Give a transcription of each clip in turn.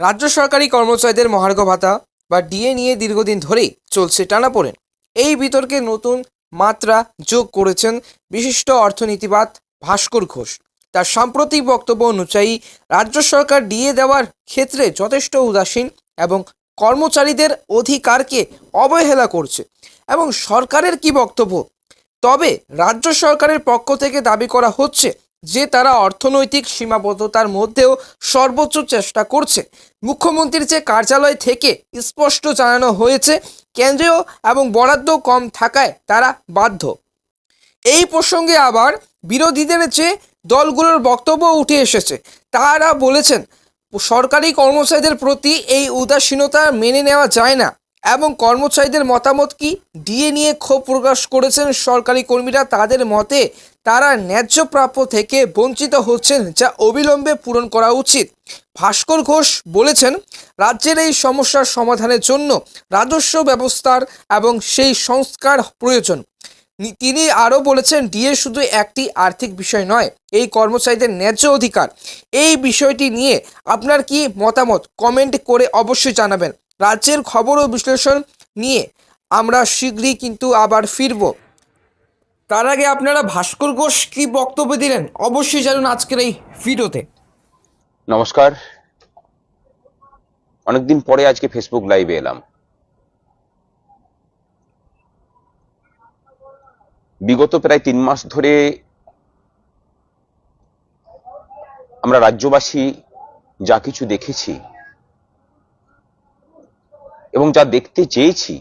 রাজ্য সরকারি কর্মচারীদের মহার্ঘ ভাতা বা ডিএ নিয়ে দীর্ঘদিন ধরেই চলছে টানাপোড়েন। এই বিতর্কে নতুন মাত্রা যোগ করেছেন বিশিষ্ট অর্থনীতিবাদ ভাস্কর ঘোষ। তার সাম্প্রতিক বক্তব্য অনুযায়ী, রাজ্য সরকার ডিএ দেওয়ার ক্ষেত্রে যথেষ্ট উদাসীন এবং কর্মচারীদের অধিকারকে অবহেলা করছে। এবং সরকারের কি বক্তব্য? তবে রাজ্য সরকারের পক্ষ থেকে দাবি করা হচ্ছে যে তারা অর্থনৈতিক সীমাবদ্ধতার মধ্যেও সর্বোচ্চ চেষ্টা করছে। মুখ্যমন্ত্রীর যে কার্যালয় থেকে স্পষ্ট জানানো হয়েছে, কেন্দ্রীয় এবং বরাদ্দ কম থাকায় তারা বাধ্য। এই প্রসঙ্গে আবার বিরোধীদের যে দলগুলোর বক্তব্য উঠে এসেছে, তারা বলেছেন, সরকারি কর্মচারীদের প্রতি এই উদাসীনতা মেনে নেওয়া যায় না। এবং কর্মচারীদের মতামত কি? ডিএ নিয়ে ক্ষোভ প্রকাশ করেছেন সরকারি কর্মীরা। তাদের মতে, তারা ন্যায্য প্রাপ্য থেকে বঞ্চিত হচ্ছেন, যা অবিলম্বে পূরণ করা উচিত। ভাস্কর ঘোষ বলেছেন, রাজ্যের এই সমস্যার সমাধানের জন্য রাজস্ব ব্যবস্থার এবং সেই সংস্কার প্রয়োজন। তিনি আরও বলেছেন, ডিএ শুধু একটি আর্থিক বিষয় নয়, এই কর্মচারীদের ন্যায্য অধিকার। এই বিষয়টি নিয়ে আপনার কি মতামত? কমেন্ট করে অবশ্যই জানাবেন। রাজ্যের খবর ও বিশ্লেষণ নিয়ে আমরা শীঘ্রই কিন্তু আবার ফিরব। তার আগে আপনারা ভাস্কর ঘোষ কি বক্তব্য দিলেন? অবশ্যই জানুন আজকের এই ভিডিওতে। নমস্কার। অনেকদিন পরে আজকে ফেসবুক লাইভে এলাম। বিগত প্রায় তিন মাস ধরে আমরা রাজ্যবাসী যা কিছু দেখেছি এবং যা দেখতে চেয়েছি,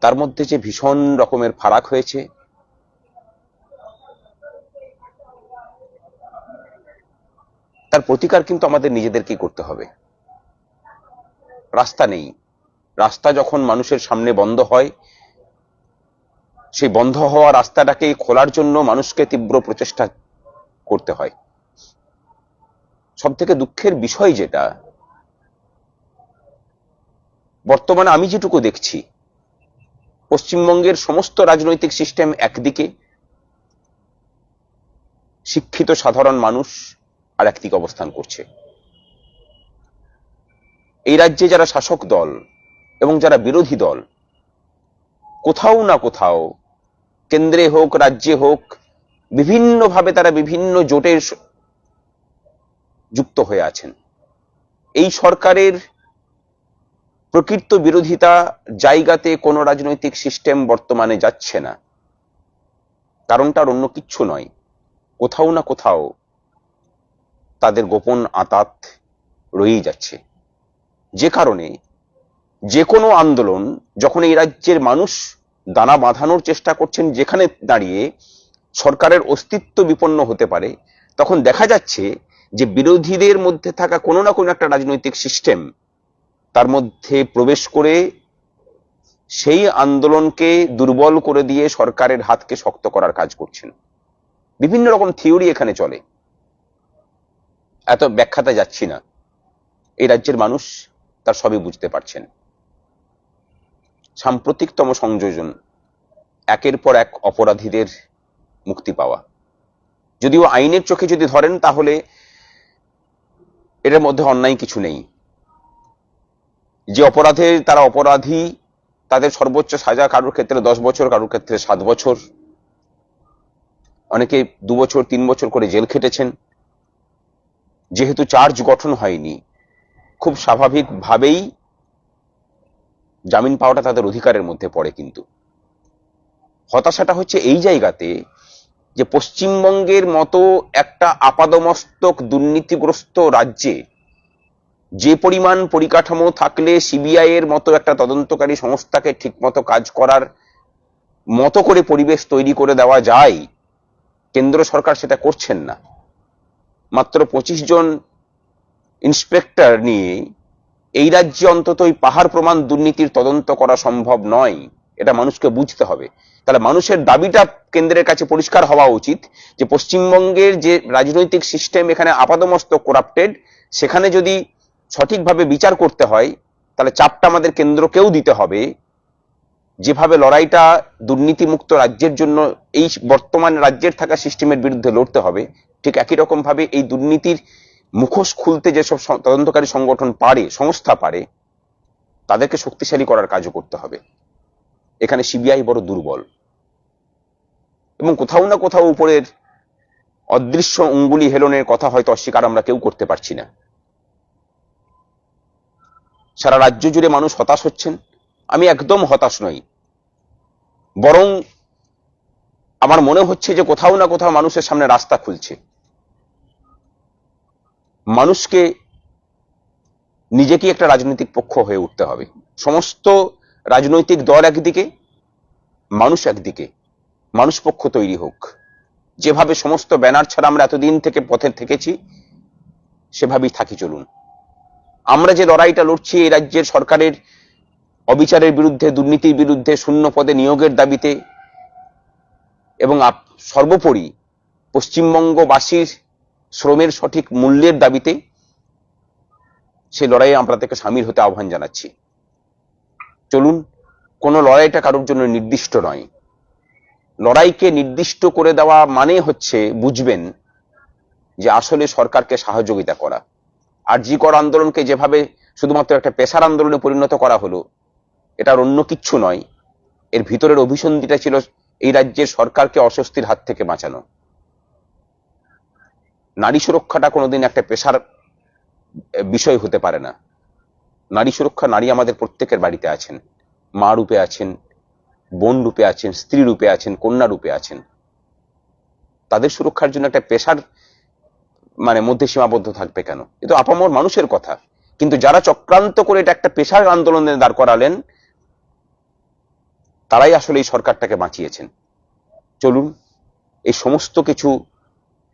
তার মধ্যে যে ভীষণ রকমের ফারাক হয়েছে, তার প্রতিকার কিন্তু আমাদের নিজেদেরকেই করতে হবে। রাস্তা নেই। রাস্তা যখন মানুষের সামনে বন্ধ হয়, সেই বন্ধ হওয়া রাস্তাটাকে খোলার জন্য মানুষকে তীব্র প্রচেষ্টা করতে হয়। সব থেকে দুঃখের বিষয় যেটা বর্তমানে আমি যেটুকু দেখছি, পশ্চিমবঙ্গের সমস্ত রাজনৈতিক সিস্টেম একদিকে, শিক্ষিত সাধারণ মানুষ আর একদিকে অবস্থান করছে। এই রাজ্যে যারা শাসক দল এবং যারা বিরোধী দল, কোথাও না কোথাও, কেন্দ্রে হোক, রাজ্যে হোক, বিভিন্নভাবে তারা বিভিন্ন জোটের যুক্ত হয়ে আছেন। এই সরকারের প্রকৃত বিরোধিতা জায়গাতে কোনো রাজনৈতিক সিস্টেম বর্তমানে যাচ্ছে না। কারণটার অন্য কিচ্ছু নয়। কোথাও না কোথাও তাদের গোপন আতাত রয়েই যাচ্ছে। যে কারণে যে কোনো আন্দোলন যখন এই রাজ্যের মানুষ দানা বাঁধানোর চেষ্টা করছেন যেখানে দাঁড়িয়ে সরকারের অস্তিত্ব বিপন্ন হতে পারে, তখন দেখা যাচ্ছে যে বিরোধীদের মধ্যে থাকা কোনো না কোনো একটা রাজনৈতিক সিস্টেম তার মধ্যে প্রবেশ করে সেই আন্দোলনকে দুর্বল করে দিয়ে সরকারের হাতকে শক্ত করার কাজ করছেন। বিভিন্ন রকম থিওরি এখানে চলে। এত ব্যাখ্যাতে যাচ্ছি না। এই রাজ্যের মানুষ তার সবই বুঝতে পারছেন। সাম্প্রতিকতম সংযোজন, একের পর এক অপরাধীদের মুক্তি পাওয়া। যদিও আইনের চোখে যদি ধরেন তাহলে এটার মধ্যে অন্যায় কিছু নেই। যে অপরাধে তারা অপরাধী, তাদের সর্বোচ্চ সাজা কারোর ক্ষেত্রে দশ বছর, কারোর ক্ষেত্রে সাত বছর। অনেকে দু বছর, তিন বছর করে জেল খেটেছেন। যেহেতু চার্জ গঠন হয়নি, খুব স্বাভাবিকভাবেই জামিন পাওয়াটা তাদের অধিকারের মধ্যে পড়ে কিন্তু। হতাশাটা হচ্ছে এই জায়গাতে যে পশ্চিমবঙ্গের মতো একটা আপাদমস্তক দুর্নীতিগ্রস্ত রাজ্যে যে পরিমাণ পরিকাঠামো থাকলে সিবিআই এর মতো একটা তদন্তকারী সংস্থাকে ঠিকমতো কাজ করার মতো করে পরিবেশ তৈরি করে দেওয়া যায়, কেন্দ্র সরকার সেটা করছেন না। মাত্র পঁচিশ জন ইন্সপেক্টর নিয়ে এই রাজ্যে অন্তত ওই পাহাড় প্রমাণ দুর্নীতির তদন্ত করা সম্ভব নয়, এটা মানুষকে বুঝতে হবে। তাহলে মানুষের দাবিটা কেন্দ্রের কাছে পরিষ্কার হওয়া উচিত যে পশ্চিমবঙ্গের যে রাজনৈতিক সিস্টেম এখানে আপাদমস্তক করাপ্টেড সেখানে যদি সঠিকভাবে বিচার করতে হয়, তাহলে চাপটা আমাদের কেন্দ্রকেও দিতে হবে। যেভাবে লড়াইটা দুর্নীতিমুক্ত রাজ্যের জন্য, এই বর্তমান রাজ্যের থাকা সিস্টেমের বিরুদ্ধে লড়তে হবে, ঠিক একই রকম ভাবে এই দুর্নীতির মুখোশ খুলতে যেসব তদন্তকারী সংগঠন পারে, সংস্থা পারে, তাদেরকে শক্তিশালী করার কাজও করতে হবে। এখানে সিবিআই বড় দুর্বল। এবং কোথাও না কোথাও উপরের অদৃশ্য অঙ্গুলি হেলনের কথা হয়তো অস্বীকার আমরা কেউ করতে পারছি না। সারা রাজ্য জুড়ে মানুষ হতাশ হচ্ছেন। আমি একদম হতাশ নই। বরং আমার মনে হচ্ছে যে কোথাও না কোথাও মানুষের সামনে রাস্তা খুলছে। মানুষকে নিজেকে একটা রাজনৈতিক পক্ষ হয়ে উঠতে হবে। সমস্ত রাজনৈতিক দল একদিকে, মানুষ একদিকে, মানুষ পক্ষ তৈরি হোক। যেভাবে সমস্ত ব্যানার ছাড়া আমরা এতদিন থেকে পথে থেকেছি, সেভাবেই থাকি চলুন। আমরা যে লড়াইটা লড়ছি এই রাজ্যের সরকারের অবিচারের বিরুদ্ধে, দুর্নীতির বিরুদ্ধে, শূন্য পদে নিয়োগের দাবিতে এবং সর্বোপরি পশ্চিমবঙ্গবাসীর শ্রমের সঠিক মূল্যের দাবিতে সেই লড়াইয়ে আমরা তাকে সামিল হতে আহ্বান জানাচ্ছি। চলুন, কোনো লড়াইটা কারোর জন্য নির্দিষ্ট নয়। লড়াইকে নির্দিষ্ট করে দেওয়া মানে হচ্ছে বুঝবেন যে আসলে সরকারকে সহযোগিতা করা। আর জি কর আন্দোলনকে যেভাবে শুধুমাত্র একটা পেশার আন্দোলনে পরিণত করা হলো, এটার অন্য কিচ্ছু নয়। এর ভিতরের অভিসন্ধিটা ছিল এই রাজ্যের সরকারকে অস্বস্তির হাত থেকে বাঁচানো। নারী সুরক্ষাটা কোনোদিন একটা পেশার বিষয় হতে পারে না। নারী সুরক্ষা নারী আমাদের প্রত্যেকের বাড়িতে আছেন। মা রূপে আছেন, বোন রূপে আছেন, স্ত্রী রূপে আছেন, কন্যা রূপে আছেন। তাদের সুরক্ষার জন্য একটা পেশার মানে মধ্যে সীমাবদ্ধ থাকবে কেন? এ তো আপামর মানুষের কথা। কিন্তু যারা চক্রান্ত করে এটা একটা পেশার আন্দোলনে দাঁড় করালেন, তারাই আসলে এই সরকারটাকে বাঁচিয়েছেন। চলুন, এই সমস্ত কিছু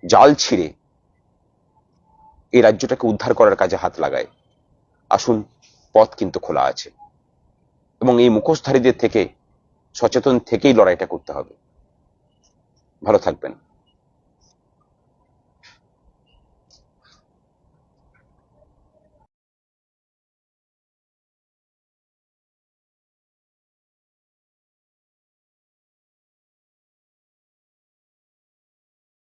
জাল ছিঁড়ে এই রাজ্যটাকে উদ্ধার করার কাজে হাত লাগায়। আসুন, পথ কিন্তু খোলা আছে। এবং এই মুখোশধারীদের থেকে সচেতন থেকেই লড়াইটা করতে হবে। ভালো থাকবেন।